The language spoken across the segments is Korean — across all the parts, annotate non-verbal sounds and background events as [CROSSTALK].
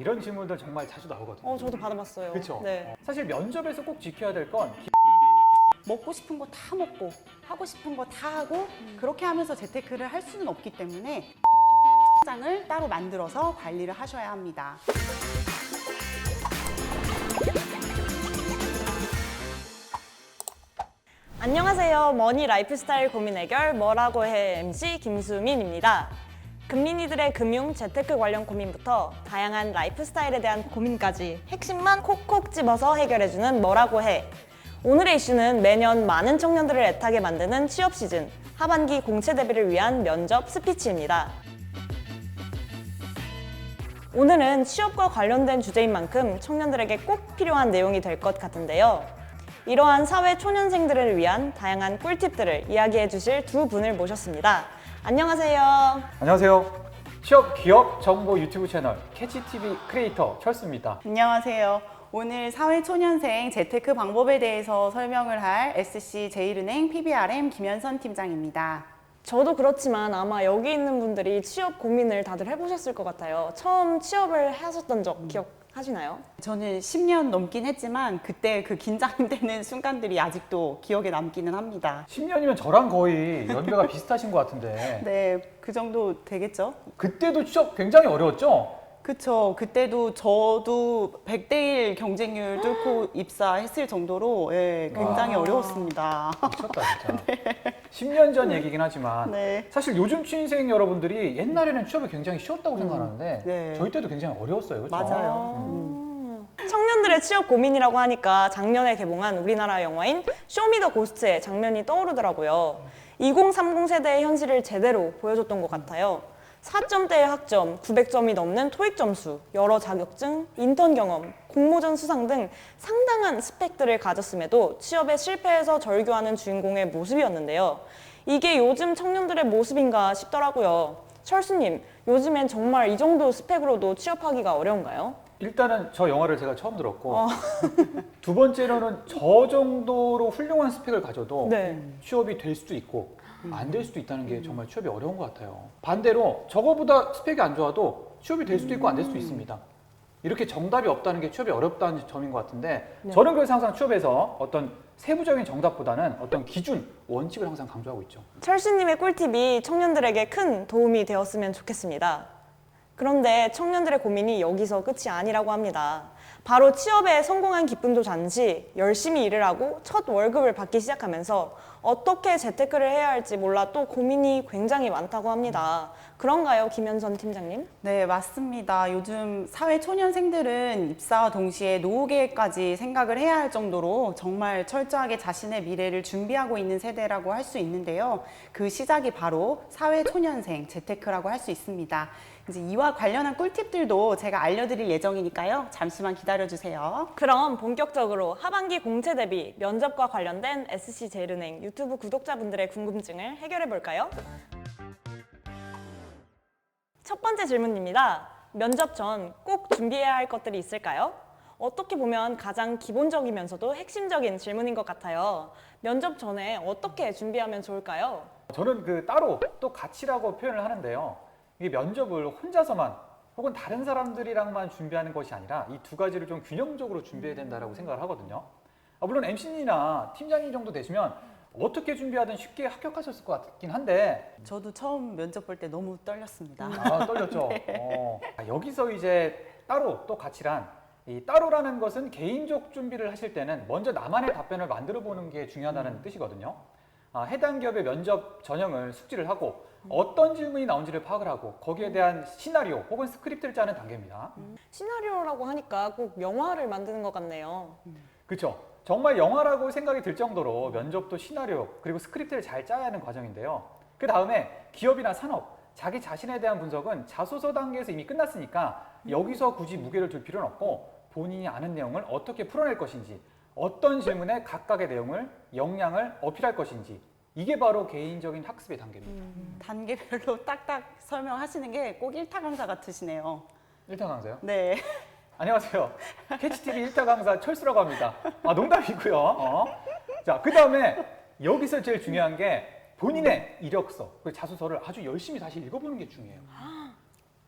이런 질문들 정말 자주 나오거든요. 어, 저도 받아봤어요. 그렇죠. 네. 사실 면접에서 꼭 지켜야 될 건 먹고 싶은 거 다 먹고 하고 싶은 거 다 하고 그렇게 하면서 재테크를 할 수는 없기 때문에 장을 따로 만들어서 관리를 하셔야 합니다. 안녕하세요. 머니 라이프스타일 고민 해결 뭐라고 해 MC 김수민입니다. 금민이들의 금융 재테크 관련 고민부터 다양한 라이프 스타일에 대한 고민까지 핵심만 콕콕 집어서 해결해주는 뭐라고 해. 오늘의 이슈는 매년 많은 청년들을 애타게 만드는 취업 시즌 하반기 공채 대비를 위한 면접 스피치입니다. 오늘은 취업과 관련된 주제인 만큼 청년들에게 꼭 필요한 내용이 될 것 같은데요. 이러한 사회 초년생들을 위한 다양한 꿀팁들을 이야기해 주실 두 분을 모셨습니다. 안녕하세요. 안녕하세요. 취업 기업 정보 유튜브 채널 캐치TV 크리에이터 철수입니다. 안녕하세요. 오늘 사회초년생 재테크 방법에 대해서 설명을 할 SC 제일은행 PBRM 김현선 팀장입니다. 저도 그렇지만 아마 여기 있는 분들이 취업 고민을 다들 해보셨을 것 같아요. 처음 취업을 하셨던 적 기억 하시나요? 저는 10년 넘긴 했지만 그때 그 긴장되는 순간들이 아직도 기억에 남기는 합니다. 10년이면 저랑 거의 연배가 비슷하신 것 같은데 네, 그 정도 되겠죠? 그때도 취업 굉장히 어려웠죠? 그쵸. 그때도 저도 100대1 경쟁률 뚫고 입사했을 정도로 예, 굉장히 와. 어려웠습니다. 미쳤다 진짜. [LAUGHS] 10년 전 얘기긴 하지만 네. 사실 요즘 취준생 여러분들이 옛날에는 취업이 굉장히 쉬웠다고 생각하는데 네. 저희 때도 굉장히 어려웠어요. 그렇죠? 맞아요. 음. 청년들의 취업 고민이라고 하니까 작년에 개봉한 우리나라 영화인 쇼미더 고스트의 장면이 떠오르더라고요. 2030 세대의 현실을 제대로 보여줬던 것 같아요. 4점대의 학점, 900점이 넘는 토익 점수, 여러 자격증, 인턴 경험, 공모전 수상 등 상당한 스펙들을 가졌음에도 취업에 실패해서 절규하는 주인공의 모습이었는데요. 이게 요즘 청년들의 모습인가 싶더라고요. 철수님, 요즘엔 정말 이 정도 스펙으로도 취업하기가 어려운가요? 일단은 저 영화를 제가 처음 들었고 두 번째로는 저 정도로 훌륭한 스펙을 가져도 네. 취업이 될 수도 있고 안 될 수도 있다는 게 정말 취업이 어려운 것 같아요. 반대로 저거보다 스펙이 안 좋아도 취업이 될 수도 있고 안 될 수도 있습니다. 이렇게 정답이 없다는 게 취업이 어렵다는 점인 것 같은데 저는 그래서 항상 취업에서 어떤 세부적인 정답보다는 어떤 기준, 원칙을 항상 강조하고 있죠. 철수님의 꿀팁이 청년들에게 큰 도움이 되었으면 좋겠습니다. 그런데 청년들의 고민이 여기서 끝이 아니라고 합니다. 바로 취업에 성공한 기쁨도 잠시 열심히 일을 하고 첫 월급을 받기 시작하면서 어떻게 재테크를 해야 할지 몰라 또 고민이 굉장히 많다고 합니다. 그런가요, 김현선 팀장님? 네, 맞습니다. 요즘 사회 초년생들은 입사와 동시에 노후 계획까지 생각을 해야 할 정도로 정말 철저하게 자신의 미래를 준비하고 있는 세대라고 할 수 있는데요. 그 시작이 바로 사회 초년생 재테크라고 할 수 있습니다. 이제 이와 관련한 꿀팁들도 제가 알려드릴 예정이니까요. 잠시만 기다려주세요. 그럼 본격적으로 하반기 공채 대비 면접과 관련된 SC제일은행 유튜브 구독자분들의 궁금증을 해결해 볼까요? 첫 번째 질문입니다. 면접 전 꼭 준비해야 할 것들이 있을까요? 어떻게 보면 가장 기본적이면서도 핵심적인 질문인 것 같아요. 면접 전에 어떻게 준비하면 좋을까요? 저는 그 따로 또 같이라고 표현을 하는데요. 이게 면접을 혼자서만 혹은 다른 사람들이랑만 준비하는 것이 아니라 이 두 가지를 좀 균형적으로 준비해야 된다라고 생각을 하거든요. 아, 물론 MC님이나 팀장님 정도 되시면 어떻게 준비하든 쉽게 합격하셨을 것 같긴 한데 저도 처음 면접 볼 때 너무 떨렸습니다. 아, 떨렸죠. [LAUGHS] 어, 아, 여기서 이제 따로 또 같이란 이 따로라는 것은 개인적 준비를 하실 때는 먼저 나만의 답변을 만들어 보는 게 중요하다는 뜻이거든요. 아, 해당 기업의 면접 전형을 숙지를 하고 어떤 질문이 나온지를 파악을 하고 거기에 대한 시나리오 혹은 스크립트를 짜는 단계입니다. 시나리오라고 하니까 꼭 영화를 만드는 것 같네요. 그렇죠. 정말 영화라고 생각이 들 정도로 면접도 시나리오 그리고 스크립트를 잘 짜야 하는 과정인데요. 그 다음에 기업이나 산업, 자기 자신에 대한 분석은 자소서 단계에서 이미 끝났으니까 여기서 굳이 무게를 둘 필요는 없고 본인이 아는 내용을 어떻게 풀어낼 것인지 어떤 질문에 각각의 내용을 역량을 어필할 것인지 이게 바로 개인적인 학습의 단계입니다. 단계별로 [LAUGHS] 딱딱 설명하시는 게 꼭 일타 강사 같으시네요. 일타 강사요? 네. 안녕하세요. 캐치TV 일타 강사 철수라고 합니다. 아, 농담이고요. 어. 자, 그 다음에 여기서 제일 중요한 게 본인의 이력서, 그 자소서를 아주 열심히 다시 읽어보는 게 중요해요.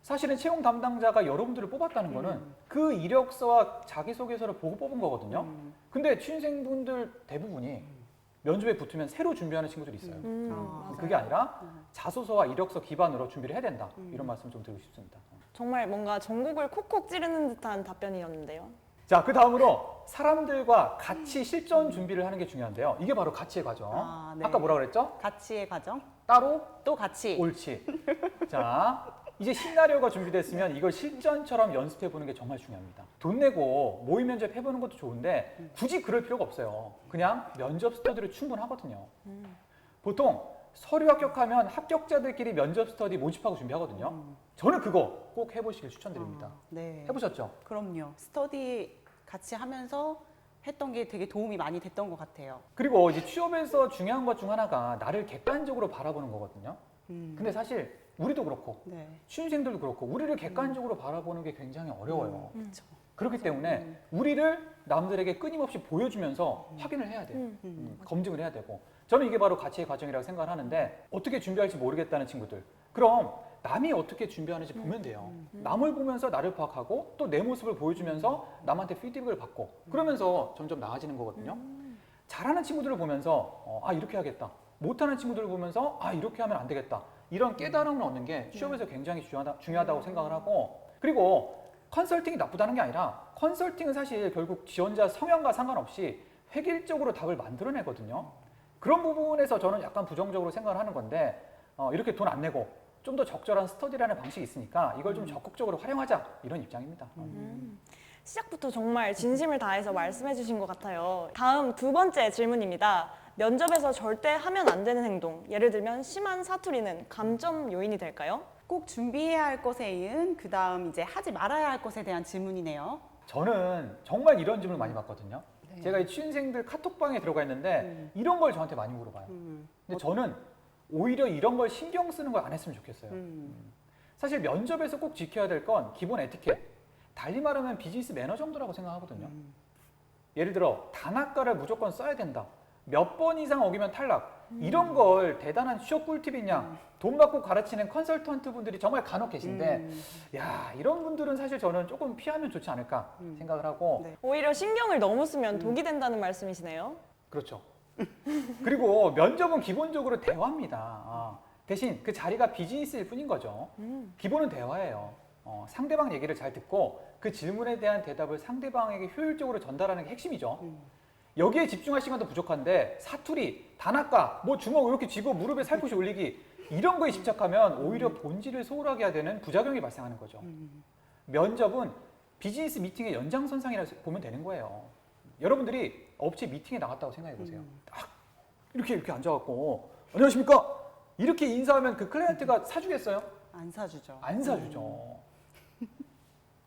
사실은 채용 담당자가 여러분들을 뽑았다는 거는 그 이력서와 자기소개서를 보고 뽑은 거거든요. 음. 근데 취준생분들 대부분이 면접에 붙으면 새로 준비하는 친구들이 있어요. 음, 아, 맞아요. 그게 아니라 음. 자소서와 이력서 기반으로 준비를 해야 된다. 음. 이런 말씀 좀 드리고 싶습니다. 정말 뭔가 전국을 콕콕 찌르는 듯한 답변이었는데요. 자, 그 다음으로 사람들과 같이 실전 준비를 하는 게 중요한데요. 이게 바로 가치의 과정. 아, 네. 아까 뭐라 그랬죠? 가치의 과정 따로 또 같이 옳지. 자, 이제 시나리오가 준비됐으면 이걸 실전처럼 연습해 보는 게 정말 중요합니다. 돈 내고 모의 면접 해보는 것도 좋은데 굳이 그럴 필요가 없어요. 그냥 면접 스터디로 충분하거든요. 보통 서류 합격하면 합격자들끼리 면접 스터디 모집하고 준비하거든요. 저는 그거 꼭 해보시길 추천드립니다. 아, 네. 해보셨죠? 그럼요. 스터디 같이 하면서 했던 게 되게 도움이 많이 됐던 것 같아요. 그리고 이제 취업에서 중요한 것 중 하나가 나를 객관적으로 바라보는 거거든요. 음. 근데 사실 우리도 그렇고 네. 취준생들도 그렇고 우리를 객관적으로 바라보는 게 굉장히 어려워요. 그렇죠. 그렇기 때문에 우리를 남들에게 끊임없이 보여주면서 확인을 해야 돼요. 음. 음, 검증을 해야 되고 저는 이게 바로 가치의 과정이라고 생각을 하는데 어떻게 준비할지 모르겠다는 친구들 그럼 남이 어떻게 준비하는지 보면 돼요. 남을 보면서 나를 파악하고 또 내 모습을 보여주면서 남한테 피드백을 받고 그러면서 점점 나아지는 거거든요. 잘하는 친구들을 보면서 어, 아 이렇게 해야겠다. 못하는 친구들을 보면서 아 이렇게 하면 안 되겠다. 이런 깨달음을 얻는 게 취업에서 굉장히 중요하다, 중요하다고 생각을 하고 그리고 컨설팅이 나쁘다는 게 아니라 컨설팅은 사실 결국 지원자 성향과 상관없이 획일적으로 답을 만들어내거든요. 그런 부분에서 저는 약간 부정적으로 생각을 하는 건데 어, 이렇게 돈 안 내고 좀 더 적절한 스터디라는 방식이 있으니까 이걸 좀 적극적으로 활용하자 이런 입장입니다. 음. 시작부터 정말 진심을 다해서 말씀해 주신 것 같아요. 다음 두 번째 질문입니다. 면접에서 절대 하면 안 되는 행동, 예를 들면 심한 사투리는 감점 요인이 될까요? 꼭 준비해야 할 것에 이은 그 다음 이제 하지 말아야 할 것에 대한 질문이네요. 저는 정말 이런 질문을 많이 받거든요. 네. 제가 이 취준생들 카톡방에 들어가 있는데 음. 이런 걸 저한테 많이 물어봐요. 음. 근데 저는 오히려 이런 걸 신경 쓰는 걸 안 했으면 좋겠어요. 음. 사실 면접에서 꼭 지켜야 될 건 기본 에티켓. 달리 말하면 비즈니스 매너 정도라고 생각하거든요. 음. 예를 들어 단학가를 무조건 써야 된다. 몇 번 이상 어기면 탈락. 음. 이런 걸 대단한 취업 꿀팁이냐. 돈 받고 가르치는 컨설턴트 분들이 정말 간혹 계신데 음. 야 이런 분들은 사실 저는 조금 피하면 좋지 않을까 음. 생각을 하고 네. 오히려 신경을 너무 쓰면 독이 된다는 말씀이시네요. 그렇죠. [LAUGHS] 그리고 면접은 기본적으로 대화입니다. 아, 대신 그 자리가 비즈니스일 뿐인 거죠. 음. 기본은 대화예요. 어, 상대방 얘기를 잘 듣고 그 질문에 대한 대답을 상대방에게 효율적으로 전달하는 게 핵심이죠. 음. 여기에 집중할 시간도 부족한데 사투리, 단아까, 뭐 주먹 이렇게 쥐고 무릎에 살포시 올리기 이런 거에 집착하면 오히려 본질을 소홀하게 하는 부작용이 발생하는 거죠. 음. 면접은 비즈니스 미팅의 연장선상이라 고 보면 되는 거예요. 여러분들이 업체 미팅에 나갔다고 생각해 보세요. 음. 딱 이렇게 이렇게 앉아갖고 안녕하십니까 이렇게 인사하면 그 클라이언트가 사주겠어요? 안 사주죠. 안 사주죠.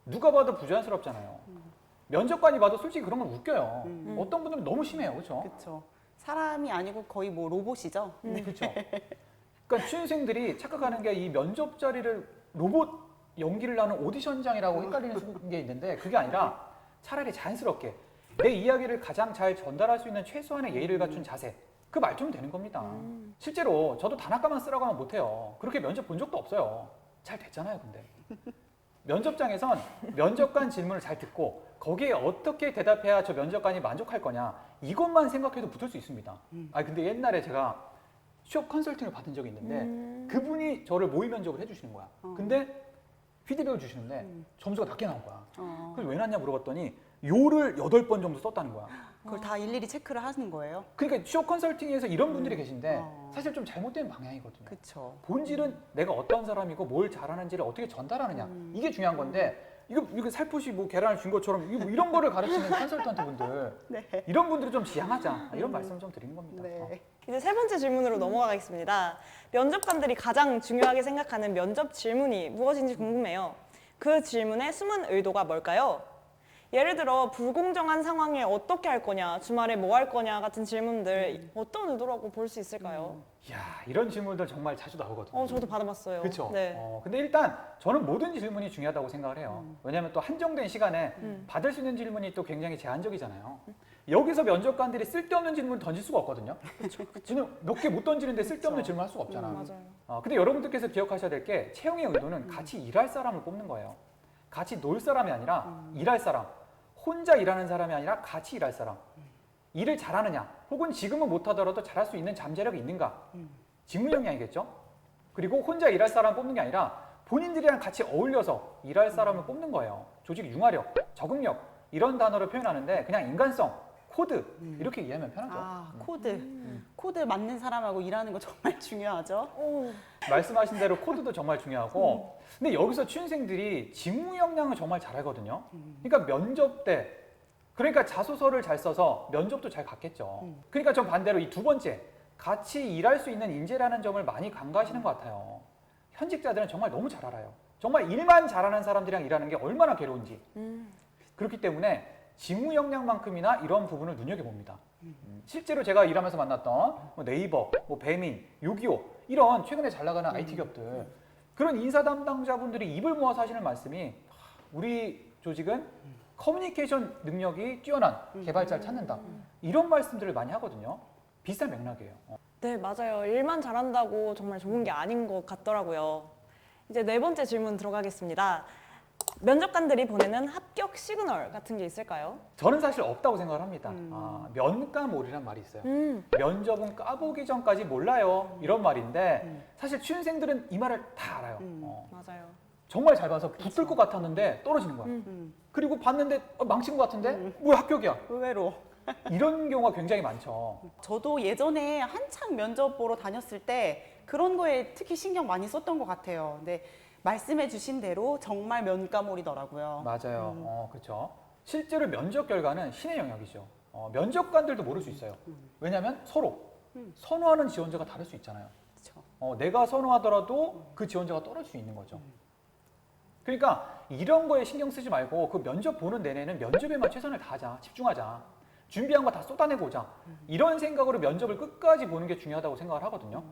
누가 봐도 부자연스럽잖아요. 면접관이 봐도 솔직히 그런 건 웃겨요. 음. 어떤 분들은 너무 심해요, 그렇죠? 그렇죠. 사람이 아니고 거의 뭐 로봇이죠. 그렇죠. [LAUGHS] 그러니까 취준생들이 착각하는 게 이 면접 자리를 로봇 연기를 하는 오디션장이라고 헷갈리는 게 있는데 그게 아니라 차라리 자연스럽게 내 이야기를 가장 잘 전달할 수 있는 최소한의 예의를 갖춘 자세 그 말투면 되는 겁니다. 실제로 저도 단아까만 쓰라고 하면 못해요. 그렇게 면접 본 적도 없어요. 잘 됐잖아요, 근데. [LAUGHS] 면접장에선 면접관 질문을 잘 듣고 거기에 어떻게 대답해야 저 면접관이 만족할 거냐 이것만 생각해도 붙을 수 있습니다. 아 근데 옛날에 제가 취업 컨설팅을 받은 적이 있는데 음. 그분이 저를 모의 면접을 해주시는 거야. 어. 근데 피드백을 주시는데 음. 점수가 낮게 나온 거야. 어. 그래서 왜 났냐 물어봤더니 요를 여덟 번 정도 썼다는 거야. 그걸 다 일일이 체크를 하는 거예요. 그러니까 취업 컨설팅에서 이런 분들이 계신데 어. 사실 좀 잘못된 방향이거든요. 그렇죠. 본질은 내가 어떤 사람이고 뭘 잘하는지를 어떻게 전달하느냐 음. 이게 중요한 건데 이거 이거 살포시 뭐 계란을 준 것처럼 이거 뭐 이런 거를 가르치는 [LAUGHS] 컨설턴트 분들 네. 이런 분들을 좀 지양하자 이런 말씀 좀 드리는 겁니다. 어. 네. 이제 세 번째 질문으로 넘어가겠습니다. 면접관들이 가장 중요하게 생각하는 면접 질문이 무엇인지 궁금해요. 그 질문의 숨은 의도가 뭘까요? 예를 들어 불공정한 상황에 어떻게 할 거냐, 주말에 뭐 할 거냐 같은 질문들 어떤 의도라고 볼 수 있을까요? 이야 이런 질문들 정말 자주 나오거든요. 어, 저도 받아봤어요. 그렇죠. 네. 어, 근데 일단 저는 모든 질문이 중요하다고 생각을 해요. 왜냐하면 또 한정된 시간에 음. 받을 수 있는 질문이 또 굉장히 제한적이잖아요. 여기서 면접관들이 쓸데없는 질문을 던질 수가 없거든요. 왜냐면 몇개 못 던지는데 쓸데없는 그쵸. 질문 할 수가 없잖아. 음, 맞아요. 어, 근데 여러분들께서 기억하셔야 될 게 채용의 의도는 같이 일할 사람을 뽑는 거예요. 같이 놀 사람이 아니라 일할 사람. 혼자 일하는 사람이 아니라 같이 일할 사람. 일을 잘하느냐, 혹은 지금은 못하더라도 잘할 수 있는 잠재력이 있는가. 직무 역량이겠죠. 그리고 혼자 일할 사람 뽑는 게 아니라 본인들이랑 같이 어울려서 일할 사람을 뽑는 거예요. 조직 융화력, 적응력 이런 단어를 표현하는데 그냥 인간성, 코드 이렇게 이해하면 편하죠. 아, 코드. 코드 맞는 사람하고 일하는 거 [LAUGHS] 정말 중요하죠. 오, 말씀하신 대로 코드도 정말 중요하고 근데 여기서 취준생들이 직무 역량을 정말 잘하거든요. 그러니까 면접 때 그러니까 자소서를 잘 써서 면접도 잘 갔겠죠. 그러니까 전 반대로 이 두 번째 같이 일할 수 있는 인재라는 점을 많이 간과하시는 것 같아요. 현직자들은 정말 너무 잘 알아요. 정말 일만 잘하는 사람들이랑 일하는 게 얼마나 괴로운지. 음, 그렇기 때문에 직무 역량만큼이나 이런 부분을 눈여겨봅니다. 음, 실제로 제가 일하면서 만났던 뭐 네이버, 뭐 배민, 요기요 이런 최근에 잘 나가는 IT 기업들 그런 인사 담당자분들이 입을 모아서 하시는 말씀이 하, 우리 조직은 커뮤니케이션 능력이 뛰어난 개발자를 찾는다 이런 말씀들을 많이 하거든요. 비슷한 맥락이에요. 어. 네, 맞아요. 일만 잘한다고 정말 좋은 게 아닌 것 같더라고요. 이제 네 번째 질문 들어가겠습니다. 면접관들이 보내는 합격 시그널 같은 게 있을까요? 저는 사실 없다고 생각을 합니다. 아, 면가몰이란 말이 있어요. 음, 면접은 까보기 전까지 몰라요 이런 말인데 사실 취준생들은 이 말을 다 알아요. 음. 어, 맞아요. 정말 잘 봐서 붙을 것 같았는데 떨어지는 거야. 음. 음. 그리고 봤는데 어, 망친 것 같은데 뭐야 합격이야. 의외로. 이런 경우가 굉장히 많죠. 저도 예전에 한창 면접 보러 다녔을 때 그런 거에 특히 신경 많이 썼던 것 같아요. 근데 말씀해 주신 대로 정말 면가몰이더라고요. 맞아요. 음. 어, 그렇죠. 실제로 면접 결과는 신의 영역이죠. 어, 면접관들도 모를 수 있어요. 왜냐하면 서로 음. 선호하는 지원자가 다를 수 있잖아요. 어, 내가 선호하더라도 그 지원자가 떨어질 수 있는 거죠. 그러니까 이런 거에 신경 쓰지 말고 그 면접 보는 내내는 면접에만 최선을 다하자, 집중하자, 준비한 거 다 쏟아내고 오자. 이런 생각으로 면접을 끝까지 보는 게 중요하다고 생각을 하거든요.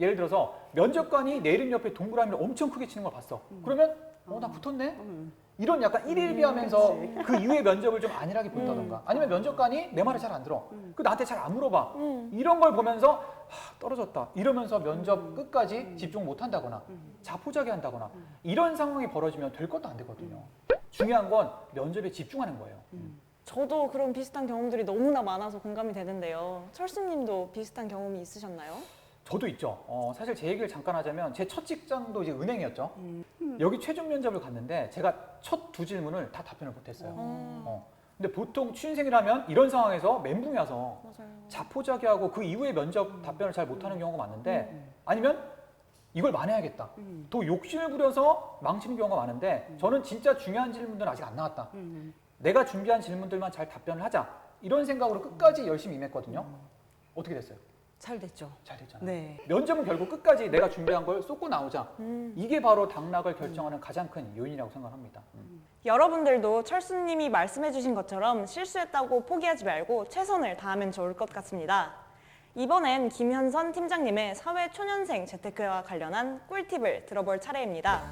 예를 들어서 면접관이 내 이름 옆에 동그라미를 엄청 크게 치는 걸 봤어. 그러면 어, 나 붙었네? 음. 이런 약간 일일비하면서 그 이후에 면접을 좀 안일하게 본다던가. 아니면 면접관이 내 말을 잘 안 들어. 그 나한테 잘 안 물어봐. 음. 이런 걸 보면서 하, 떨어졌다. 이러면서 면접 끝까지 집중 못 한다거나 자포자기 한다거나 이런 상황이 벌어지면 될 것도 안 되거든요. 중요한 건 면접에 집중하는 거예요. 저도 그런 비슷한 경험들이 너무나 많아서 공감이 되는데요. 철수님도 비슷한 경험이 있으셨나요? 저도 있죠 어, 사실 제 얘기를 잠깐 하자면 제 첫 직장도 이제 은행이었죠 음. 여기 최종 면접을 갔는데 제가 첫 두 질문을 다 답변을 못했어요 어, 어. 근데 보통 취준생이라면 이런 상황에서 멘붕이 와서 맞아요. 자포자기하고 그 이후에 면접 답변을 잘 못하는 경우가 많은데 아니면 이걸 만회하겠다. 음. 또 욕심을 부려서 망치는 경우가 많은데 저는 진짜 중요한 질문들은 아직 안 나왔다. 음. 내가 준비한 질문들만 잘 답변을 하자. 이런 생각으로 끝까지 열심히 임했거든요. 어떻게 됐어요? 잘 됐죠. 잘 됐잖아요. 네. 면접은 결국 끝까지 내가 준비한 걸 쏟고 나오자. 음. 이게 바로 당락을 결정하는 가장 큰 요인이라고 생각합니다. 음. 여러분들도 철수님이 말씀해주신 것처럼 실수했다고 포기하지 말고 최선을 다하면 좋을 것 같습니다. 이번엔 김현선 팀장님의 사회 초년생 재테크와 관련한 꿀팁을 들어볼 차례입니다.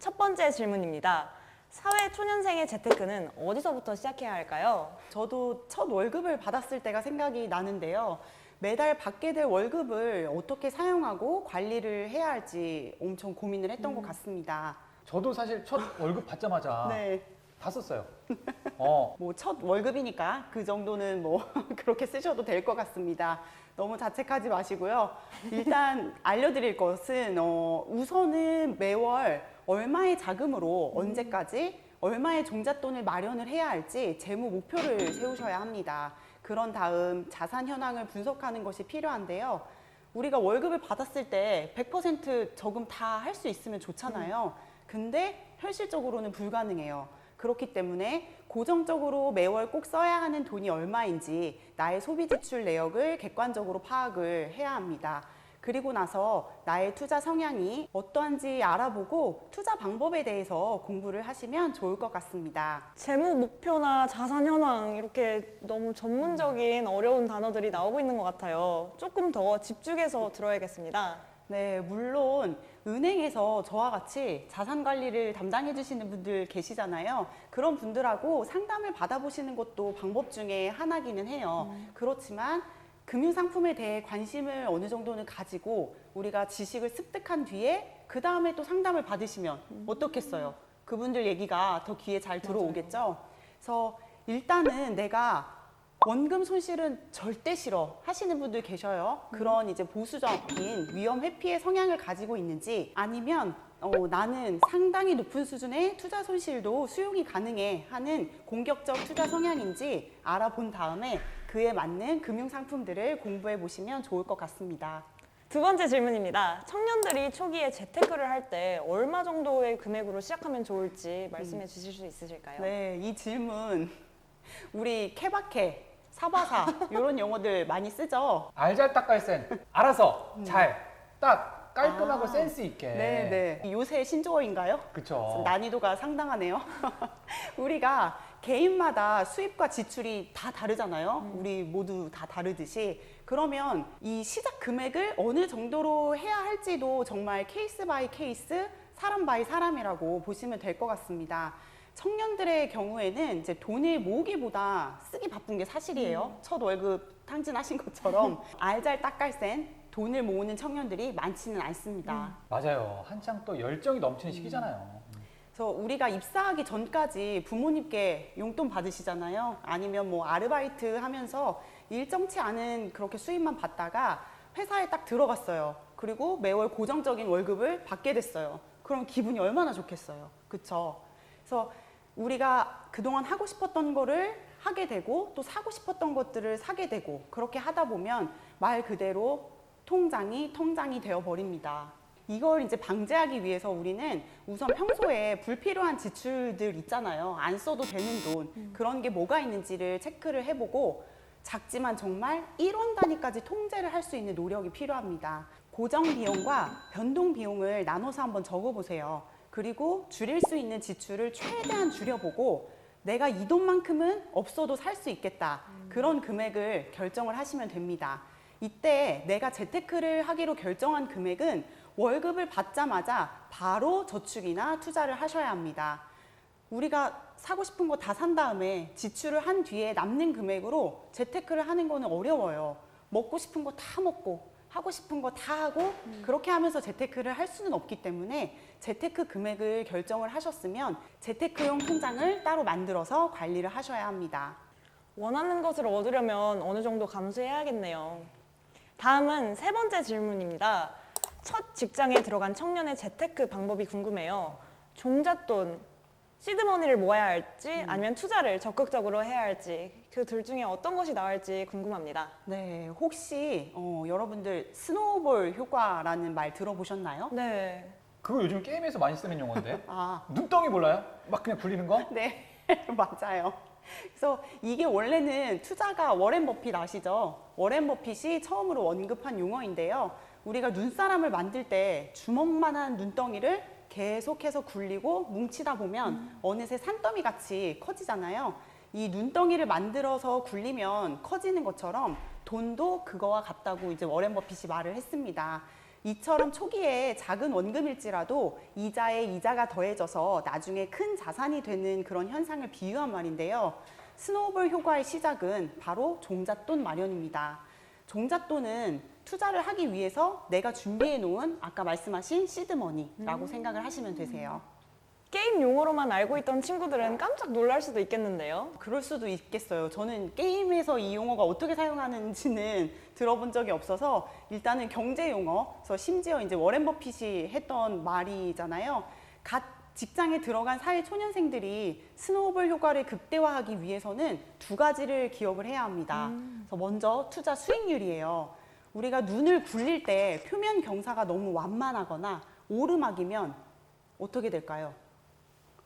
첫 번째 질문입니다. 사회 초년생의 재테크는 어디서부터 시작해야 할까요? 저도 첫 월급을 받았을 때가 생각이 나는데요. 매달 받게 될 월급을 어떻게 사용하고 관리를 해야 할지 엄청 고민을 했던 것 같습니다. 저도 사실 첫 월급 받자마자 [LAUGHS] 네. 다 썼어요. [LAUGHS] 어, 뭐 첫 월급이니까 그 정도는 뭐 [LAUGHS] 그렇게 쓰셔도 될 것 같습니다. 너무 자책하지 마시고요. 일단 알려드릴 것은 어, 우선은 매월 얼마의 자금으로 언제까지 얼마의 종잣돈을 마련을 해야 할지 재무 목표를 세우셔야 합니다. 그런 다음 자산 현황을 분석하는 것이 필요한데요. 우리가 월급을 받았을 때 100% 저금 다 할 수 있으면 좋잖아요. 근데 현실적으로는 불가능해요. 그렇기 때문에 고정적으로 매월 꼭 써야 하는 돈이 얼마인지 나의 소비 지출 내역을 객관적으로 파악을 해야 합니다. 그리고 나서 나의 투자 성향이 어떠한지 알아보고 투자 방법에 대해서 공부를 하시면 좋을 것 같습니다. 재무 목표나 자산 현황 이렇게 너무 전문적인 어려운 단어들이 나오고 있는 것 같아요. 조금 더 집중해서 들어야겠습니다. 네, 물론 은행에서 저와 같이 자산 관리를 담당해 주시는 분들 계시잖아요. 그런 분들하고 상담을 받아보시는 것도 방법 중에 하나기는 해요. 그렇지만 금융 상품에 대해 관심을 어느 정도는 가지고 우리가 지식을 습득한 뒤에 그 다음에 또 상담을 받으시면 어떻겠어요? 그분들 얘기가 더 귀에 잘 들어오겠죠? 그래서 일단은 내가 원금 손실은 절대 싫어 하시는 분들 계셔요. 그런 이제 보수적인 위험 회피의 성향을 가지고 있는지 아니면 어, 나는 상당히 높은 수준의 투자 손실도 수용이 가능해 하는 공격적 투자 성향인지 알아본 다음에 그에 맞는 금융 상품들을 공부해 보시면 좋을 것 같습니다. 두 번째 질문입니다. 청년들이 초기에 재테크를 할 때 얼마 정도의 금액으로 시작하면 좋을지 말씀해 주실 수 있으실까요? 네, 이 질문 우리 케바케, 사바사 이런 [LAUGHS] 용어들 많이 쓰죠. 알잘딱깔센 알아서 잘 딱 깔끔하고 아. 센스 있게. 네, 네. 요새 신조어인가요? 그쵸. 난이도가 상당하네요. [LAUGHS] 우리가 개인마다 수입과 지출이 다 다르잖아요. 우리 모두 다 다르듯이. 그러면 이 시작 금액을 어느 정도로 해야 할지도 정말 케이스 바이 케이스, 사람 바이 사람이라고 보시면 될 것 같습니다. 청년들의 경우에는 이제 돈을 모으기보다 쓰기 바쁜 게 사실이에요. 첫 월급 탕진하신 것처럼 [LAUGHS] 알잘딱깔센 돈을 모으는 청년들이 많지는 않습니다. 맞아요. 한창 또 열정이 넘치는 시기잖아요. 그래서 우리가 입사하기 전까지 부모님께 용돈 받으시잖아요. 아니면 뭐 아르바이트 하면서 일정치 않은 그렇게 수입만 받다가 회사에 딱 들어갔어요. 그리고 매월 고정적인 월급을 받게 됐어요. 그럼 기분이 얼마나 좋겠어요. 그쵸? 그래서 우리가 그동안 하고 싶었던 거를 하게 되고 또 사고 싶었던 것들을 사게 되고 그렇게 하다 보면 말 그대로 통장이 통장이 되어 버립니다. 이걸 이제 방지하기 위해서 우리는 우선 평소에 불필요한 지출들 있잖아요. 안 써도 되는 돈. 그런 게 뭐가 있는지를 체크를 해보고 작지만 정말 1원 단위까지 통제를 할 수 있는 노력이 필요합니다. 고정 비용과 변동 비용을 나눠서 한번 적어보세요. 그리고 줄일 수 있는 지출을 최대한 줄여보고 내가 이 돈만큼은 없어도 살 수 있겠다. 그런 금액을 결정을 하시면 됩니다. 이때 내가 재테크를 하기로 결정한 금액은 월급을 받자마자 바로 저축이나 투자를 하셔야 합니다. 우리가 사고 싶은 거 다 산 다음에 지출을 한 뒤에 남는 금액으로 재테크를 하는 거는 어려워요. 먹고 싶은 거 다 먹고 하고 싶은 거 다 하고 그렇게 하면서 재테크를 할 수는 없기 때문에 재테크 금액을 결정을 하셨으면 재테크용 통장을 따로 만들어서 관리를 하셔야 합니다. 원하는 것을 얻으려면 어느 정도 감수해야겠네요. 다음은 세 번째 질문입니다. 첫 직장에 들어간 청년의 재테크 방법이 궁금해요. 종잣돈, 시드머니를 모아야 할지 아니면 투자를 적극적으로 해야 할지 그 둘 중에 어떤 것이 나을지 궁금합니다. 네, 혹시 어, 여러분들 스노우볼 효과라는 말 들어보셨나요? 네. 그거 요즘 게임에서 많이 쓰는 용어인데. [LAUGHS] 아, 눈덩이 몰라요? 막 그냥 굴리는 거? 네, [LAUGHS] 맞아요. 그래서 이게 원래는 투자가 워렌 버핏 아시죠? 워렌 버핏이 처음으로 언급한 용어인데요. 우리가 눈사람을 만들 때 주먹만한 눈덩이를 계속해서 굴리고 뭉치다 보면 어느새 산더미 같이 커지잖아요. 이 눈덩이를 만들어서 굴리면 커지는 것처럼 돈도 그거와 같다고 이제 워렌 버핏이 말을 했습니다. 이처럼 초기에 작은 원금일지라도 이자에 이자가 더해져서 나중에 큰 자산이 되는 그런 현상을 비유한 말인데요. 스노우볼 효과의 시작은 바로 종잣돈 마련입니다. 종잣돈은 투자를 하기 위해서 내가 준비해 놓은 아까 말씀하신 시드머니라고 생각을 하시면 되세요. 게임 용어로만 알고 있던 친구들은 깜짝 놀랄 수도 있겠는데요. 그럴 수도 있겠어요. 저는 게임에서 이 용어가 어떻게 사용하는지는 들어본 적이 없어서 일단은 경제 용어, 그래서 심지어 이제 워렌 버핏이 했던 말이잖아요. 갓 직장에 들어간 사회 초년생들이 스노우볼 효과를 극대화하기 위해서는 두 가지를 기억을 해야 합니다. 그래서 먼저 투자 수익률이에요. 우리가 눈을 굴릴 때 표면 경사가 너무 완만하거나 오르막이면 어떻게 될까요?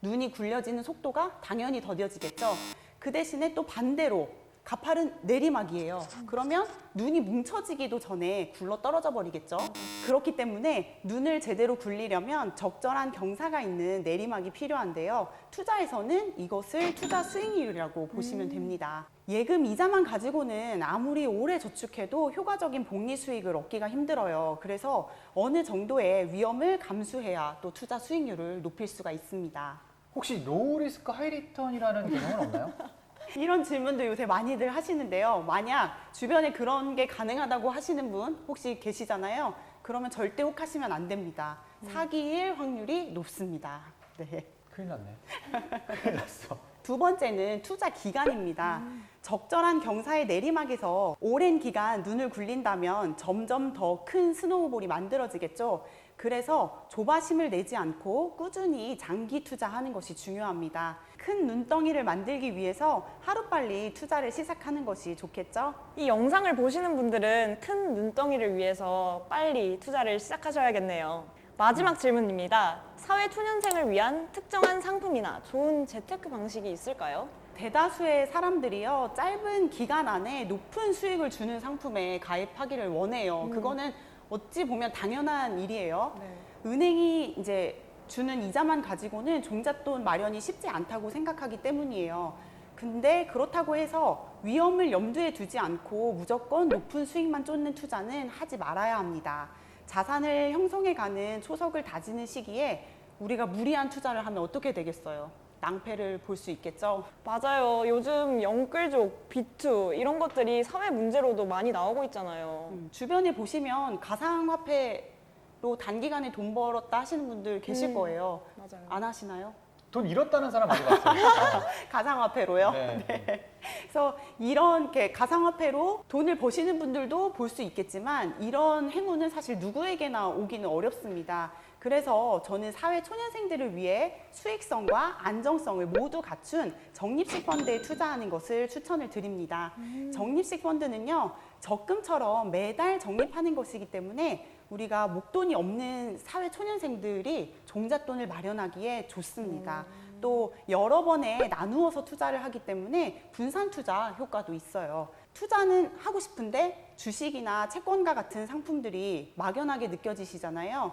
눈이 굴려지는 속도가 당연히 더뎌지겠죠. 그 대신에 또 반대로 가파른 내리막이에요. 그러면 눈이 뭉쳐지기도 전에 굴러 떨어져 버리겠죠. 그렇기 때문에 눈을 제대로 굴리려면 적절한 경사가 있는 내리막이 필요한데요. 투자에서는 이것을 투자 수익률이라고 보시면 됩니다. 예금 이자만 가지고는 아무리 오래 저축해도 효과적인 복리 수익을 얻기가 힘들어요. 그래서 어느 정도의 위험을 감수해야 또 투자 수익률을 높일 수가 있습니다. 혹시 로우 리스크 하이 리턴이라는 개념은 없나요? [LAUGHS] 이런 질문도 요새 많이들 하시는데요. 만약 주변에 그런 게 가능하다고 하시는 분 혹시 계시잖아요. 그러면 절대 혹하시면 안 됩니다. 사기일 확률이 높습니다. 네. 큰일 났네. [LAUGHS] 큰일 났어. 두 번째는 투자 기간입니다. 적절한 경사의 내리막에서 오랜 기간 눈을 굴린다면 점점 더 큰 스노우볼이 만들어지겠죠. 그래서 조바심을 내지 않고 꾸준히 장기 투자하는 것이 중요합니다. 큰 눈덩이를 만들기 위해서 하루빨리 투자를 시작하는 것이 좋겠죠? 이 영상을 보시는 분들은 큰 눈덩이를 위해서 빨리 투자를 시작하셔야겠네요. 마지막 질문입니다. 사회 초년생을 위한 특정한 상품이나 좋은 재테크 방식이 있을까요? 대다수의 사람들이요 짧은 기간 안에 높은 수익을 주는 상품에 가입하기를 원해요. 그거는 어찌 보면 당연한 일이에요. 은행이 이제 주는 이자만 가지고는 종잣돈 마련이 쉽지 않다고 생각하기 때문이에요. 근데 그렇다고 해서 위험을 염두에 두지 않고 무조건 높은 수익만 쫓는 투자는 하지 말아야 합니다. 자산을 형성해가는 초석을 다지는 시기에 우리가 무리한 투자를 하면 어떻게 되겠어요? 낭패를 볼 수 있겠죠? 맞아요. 요즘 영끌족, 비투 이런 것들이 사회 문제로도 많이 나오고 있잖아요. 음, 주변에 보시면 가상화폐 로 단기간에 돈 벌었다 하시는 분들 계실 음. 거예요. 맞아요. 안 하시나요? 돈 잃었다는 사람 많이 봤어요. [LAUGHS] 가상화폐로요? 네. [LAUGHS] 그래서 이런 게 가상화폐로 돈을 버시는 분들도 볼 수 있겠지만 이런 행운은 사실 누구에게나 오기는 어렵습니다. 그래서 저는 사회 초년생들을 위해 수익성과 안정성을 모두 갖춘 적립식 펀드에 투자하는 것을 추천을 드립니다. 적립식 펀드는요, 적금처럼 매달 적립하는 것이기 때문에 우리가 목돈이 없는 사회 초년생들이 종잣돈을 마련하기에 좋습니다. 또 여러 번에 나누어서 투자를 하기 때문에 분산 투자 효과도 있어요. 투자는 하고 싶은데 주식이나 채권과 같은 상품들이 막연하게 느껴지시잖아요.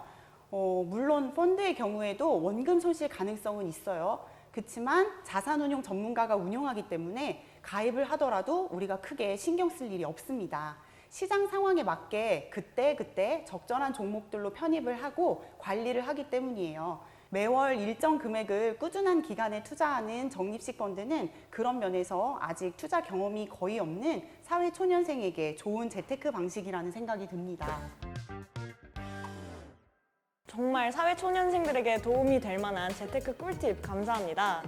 어, 물론 펀드의 경우에도 원금 손실 가능성은 있어요. 그렇지만 자산운용 전문가가 운용하기 때문에 가입을 하더라도 우리가 크게 신경 쓸 일이 없습니다. 시장 상황에 맞게 그때 그때 적절한 종목들로 편입을 하고 관리를 하기 때문이에요. 매월 일정 금액을 꾸준한 기간에 투자하는 적립식 펀드는 그런 면에서 아직 투자 경험이 거의 없는 사회 초년생에게 좋은 재테크 방식이라는 생각이 듭니다. 정말 사회 초년생들에게 도움이 될 만한 재테크 꿀팁 감사합니다.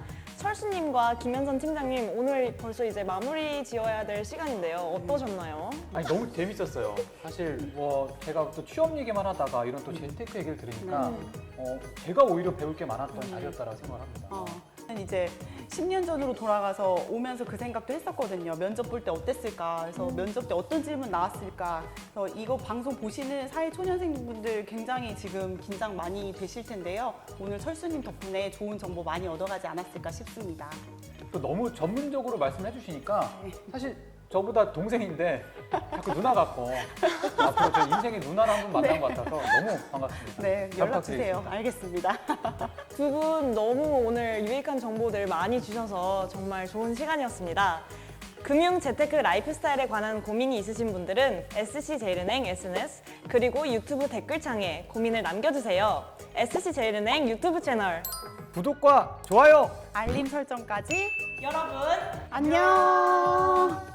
철수님과 김현선 팀장님 오늘 벌써 이제 마무리 지어야 될 시간인데요. 어떠셨나요? 아니 너무 재밌었어요. 사실 뭐 제가 또 취업 얘기만 하다가 이런 또 재테크 얘기를 들으니까 어, 제가 오히려 배울 게 많았던 자리였다라고 생각을 합니다. 어, 이제 10년 전으로 돌아가서 오면서 그 생각도 했었거든요. 면접 볼 때 어땠을까? 그래서 면접 때 어떤 질문 나왔을까? 그래서 이거 방송 보시는 사회 초년생분들 굉장히 지금 긴장 많이 되실 텐데요. 오늘 철수님 덕분에 좋은 정보 많이 얻어가지 않았을까 싶습니다. 또 너무 전문적으로 말씀해 주시니까 사실 저보다 동생인데 자꾸 누나 같고 앞으로 제 인생의 누나를 한분 만난 것 같아서 너무 반갑습니다. 네, 잘 연락 주세요. 부탁드리겠습니다. 알겠습니다. [LAUGHS] 두 분 너무 오늘 유익한 정보들 많이 주셔서 정말 좋은 시간이었습니다. 금융 재테크 라이프 스타일에 관한 고민이 있으신 분들은 SC제일은행 SNS 그리고 유튜브 댓글창에 고민을 남겨주세요. SC제일은행 유튜브 채널 구독과 좋아요 알림 설정까지 여러분 안녕.